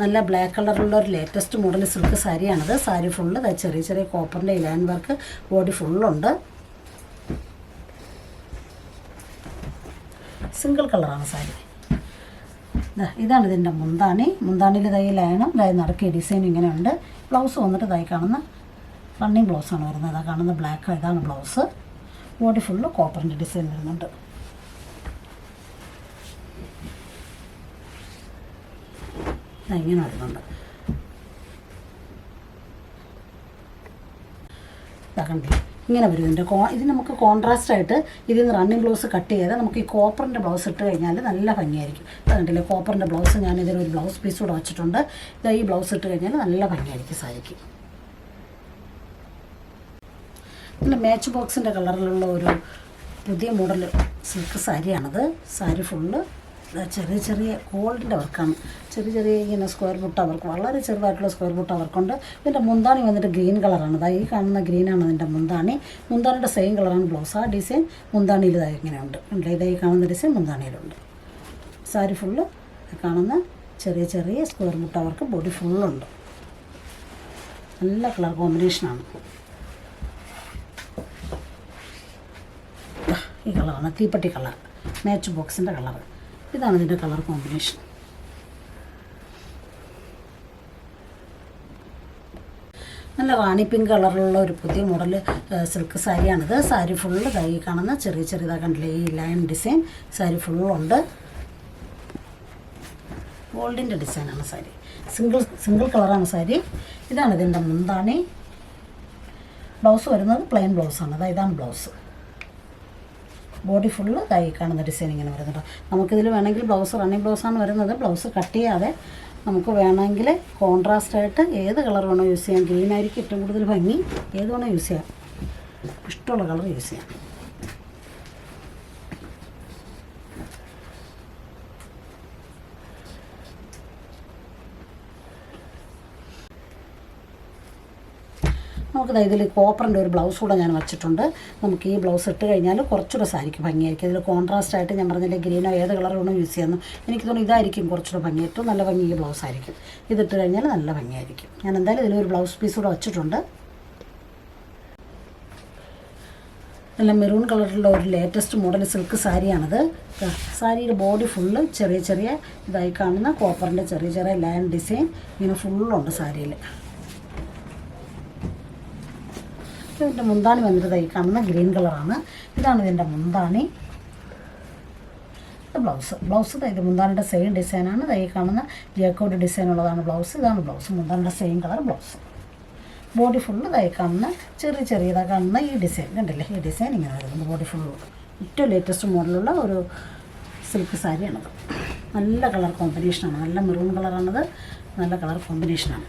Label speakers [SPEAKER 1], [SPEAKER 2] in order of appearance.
[SPEAKER 1] നല്ല ബ്ലാക്ക് കളറുള്ള ഒരു ലേറ്റസ്റ്റ് മോഡൽ സിൽക്ക് സാരിയാണത്. സാരി ഫുള്ള് ചെറിയ ചെറിയ കോപ്പറിന്റെ ഇലാൻ വർക്ക് ബോഡി ഫുള്ളുണ്ട് സിംഗിൾ കളറാണ് സാരി. ഇതാണ് ഇതിന്റെ മുന്താണി. മുന്താണിയിൽ തൈ ലയണം തൈ നടക്കിയ ഡിസൈൻ ഇങ്ങനെയുണ്ട് ബ്ലൗസ് വന്നിട്ട് തൈ കാണുന്ന റണ്ണിങ് ബ്ലൗസാണ് വരുന്നത്. ഇതാ കാണുന്ന ബ്ലാക്ക് ഇതാണ് ബ്ലൗസ് ബോഡി ഫുള്ള് കോപ്പറിന്റെ ഡിസൈൻ വരുന്നുണ്ട്. ഇങ്ങനെ വരുന്നുണ്ട്. ഇതാക്കണ്ടേ ഇങ്ങനെ വരും. ഇതിന്റെ കോ ഇത് നമുക്ക് കോൺട്രാസ്റ്റ് ആയിട്ട് ഇതിൽ നിന്ന് റണ്ണിങ് ബ്ലൗസ് കട്ട് ചെയ്താൽ നമുക്ക് ഈ കോപ്പറിന്റെ ബ്ലൗസ് ഇട്ട് കഴിഞ്ഞാൽ നല്ല ഭംഗിയായിരിക്കും. അത് കണ്ടില്ലേ? കോപ്പറിന്റെ ബ്ലൗസ് ഞാൻ ഇതിലൊരു ബ്ലൗസ് പീസ് കൂടെ വെച്ചിട്ടുണ്ട്. ഇതാ ഈ ബ്ലൗസ് ഇട്ട് കഴിഞ്ഞാൽ നല്ല ഭംഗിയായിരിക്കും സാരിക്ക്. പിന്നെ മാച്ച് ബോക്സിന്റെ കളറിലുള്ള ഒരു പുതിയ മോഡൽ സിൽക്ക് സാരിയാണത്. സാരി ഫുള്ള് ചെറിയ ചെറിയ ഗോൾഡിന്റെ വർക്കാണ് ചെറിയ ചെറിയ ഇങ്ങനെ സ്ക്വയർ ബുട്ട വർക്ക് വളരെ ചെറുതായിട്ടുള്ള സ്ക്വയർ ബുട്ട വർക്കുണ്ട് ഇതിന്റെ മുന്താണി വന്നിട്ട് ഗ്രീൻ കളറാണ്. അതായത് ഈ കാണുന്ന ഗ്രീനാണ് ഇതിന്റെ മുന്താണി. മുന്താണിയുടെ സെയിം കളറാണ് ബ്ലൗസ്. ആ ഡിസൈൻ മുന്താണിയിൽ ഇതായി ഇങ്ങനെയുണ്ട്. ഇതായി ഇതാ ഈ കാണുന്ന ഡിസൈൻ മുന്താണിയിലുണ്ട്. സാരി ഫുള്ള് കാണുന്ന ചെറിയ ചെറിയ സ്ക്വയർ ബുട്ട വർക്ക് ബോഡി ഫുള്ളുണ്ട് നല്ല കളർ കോമ്പിനേഷനാണ് ഈ കളറാണ് തീപ്പട്ടി കളർ. മാച്ച് ബോക്സിന്റെ കളർ ഇതാണ് ഇതിന്റെ കളർ കോമ്പിനേഷൻ. നല്ല റാണി പിങ്ക് കളറിലുള്ള ഒരു പുതിയ മോഡൽ സിൽക്ക് സാരിയാണിത്. സാരി ഫുള്ള് കൈ കാണുന്ന ചെറിയ ചെറിയതാ കണ്ടില്ലേ ഈ ലൈൻ ഡിസൈൻ സാരി ഫുള്ളുണ്ട്. ഗോൾഡിന്റെ ഡിസൈനാണ് സാരി. സിംഗിൾ സിംഗിൾ കളറാണ് സാരി. ഇതാണ് ഇതിന്റെ മുന്താണി. ബ്ലൗസ് വരുന്നത് പ്ലെയിൻ ബ്ലൗസാണ്. അതായത് ബ്ലൗസ്. ബോഡി ഫുള്ള് കൈ കാണുന്ന ഡിസൈൻ ഇങ്ങനെ വരുന്നുണ്ട്. നമുക്കിതിൽ വേണമെങ്കിൽ ബ്ലൗസ് റണ്ണിങ് ബ്ലൗസാണ് വരുന്നത്. ബ്ലൗസ് കട്ട് ചെയ്യാതെ നമുക്ക് വേണമെങ്കിൽ കോൺട്രാസ്റ്റ് ആയിട്ട് ഏത് കളർ വേണോ യൂസ് ചെയ്യാം. ഗ്രീൻ ആയിരിക്കും ഏറ്റവും കൂടുതൽ ഭംഗി. ഏത് വേണോ യൂസ് ചെയ്യാം. ഇഷ്ടമുള്ള കളർ യൂസ് ചെയ്യാം. നമുക്ക് ഇതിൽ കോപ്പറിന്റെ ഒരു ബ്ലൗസ് കൂടെ ഞാൻ വെച്ചിട്ടുണ്ട്. നമുക്ക് ഈ ബ്ലൗസ് ഇട്ട് കഴിഞ്ഞാൽ കുറച്ചുകൂടെ സാരിക്ക് ഭംഗിയായിരിക്കും. ഇതിൽ കോൺട്രാസ്റ്റ് ആയിട്ട് ഞാൻ പറഞ്ഞില്ലേ ഗ്രീനോ ഏത് കളർ യൂസ് ചെയ്യുന്നു എനിക്ക് തോന്നുന്നു ഇതായിരിക്കും കുറച്ചുകൂടെ ഭംഗി. ഏറ്റവും നല്ല ഭംഗി ഈ ബ്ലൗസ് ആയിരിക്കും. ഇതിട്ട് കഴിഞ്ഞാൽ നല്ല ഭംഗിയായിരിക്കും. ഞാൻ എന്തായാലും ഇതിലൊരു ബ്ലൗസ് പീസ് കൂടെ വെച്ചിട്ടുണ്ട്. നല്ല മെറൂൺ കളറിലുള്ള ഒരു ലേറ്റസ്റ്റ് മോഡൽ സിൽക്ക് സാരിയാണിത്. സാരിയുടെ ബോഡി ഫുള്ള് ചെറിയ ചെറിയ ഇതായി കാണുന്ന കോപ്പറിന്റെ ചെറിയ ചെറിയ ലൈൻ ഡിസൈൻ ഇങ്ങനെ ഫുള്ളുണ്ട് സാരിയിൽ. ഇതിന്റെ മുന്താണി വന്നിട്ട് ഈ കാണുന്ന ഗ്രീൻ കളറാണ്. ഇതാണ് ഇതിന്റെ മുന്താണി. ബ്ലൗസ്. ബ്ലൗസ് ഇത് മുന്താണിയുടെ സെയിം ഡിസൈനാണ് ഈ കാണുന്ന ജേക്കോട്ട് ഡിസൈൻ ഉള്ളതാണ് ബ്ലൗസ്. ഇതാണ് blouse. മുന്താണിയുടെ same colour blouse. Body full കാണുന്ന ചെറിയ ചെറിയതായി കാണുന്ന ഈ ഡിസൈൻ കണ്ടില്ലേ? ഈ ഡിസൈൻ ഇങ്ങനെ വരുന്നത് ബോഡി ഫുള്ള് ഏറ്റവും ലേറ്റസ്റ്റ് മോഡലുള്ള ഒരു സിൽക്ക് സാരിയാണത്. നല്ല കളർ കോമ്പിനേഷനാണ് നല്ല മെറൂൺ കളറാണത് നല്ല കളർ കോമ്പിനേഷനാണ്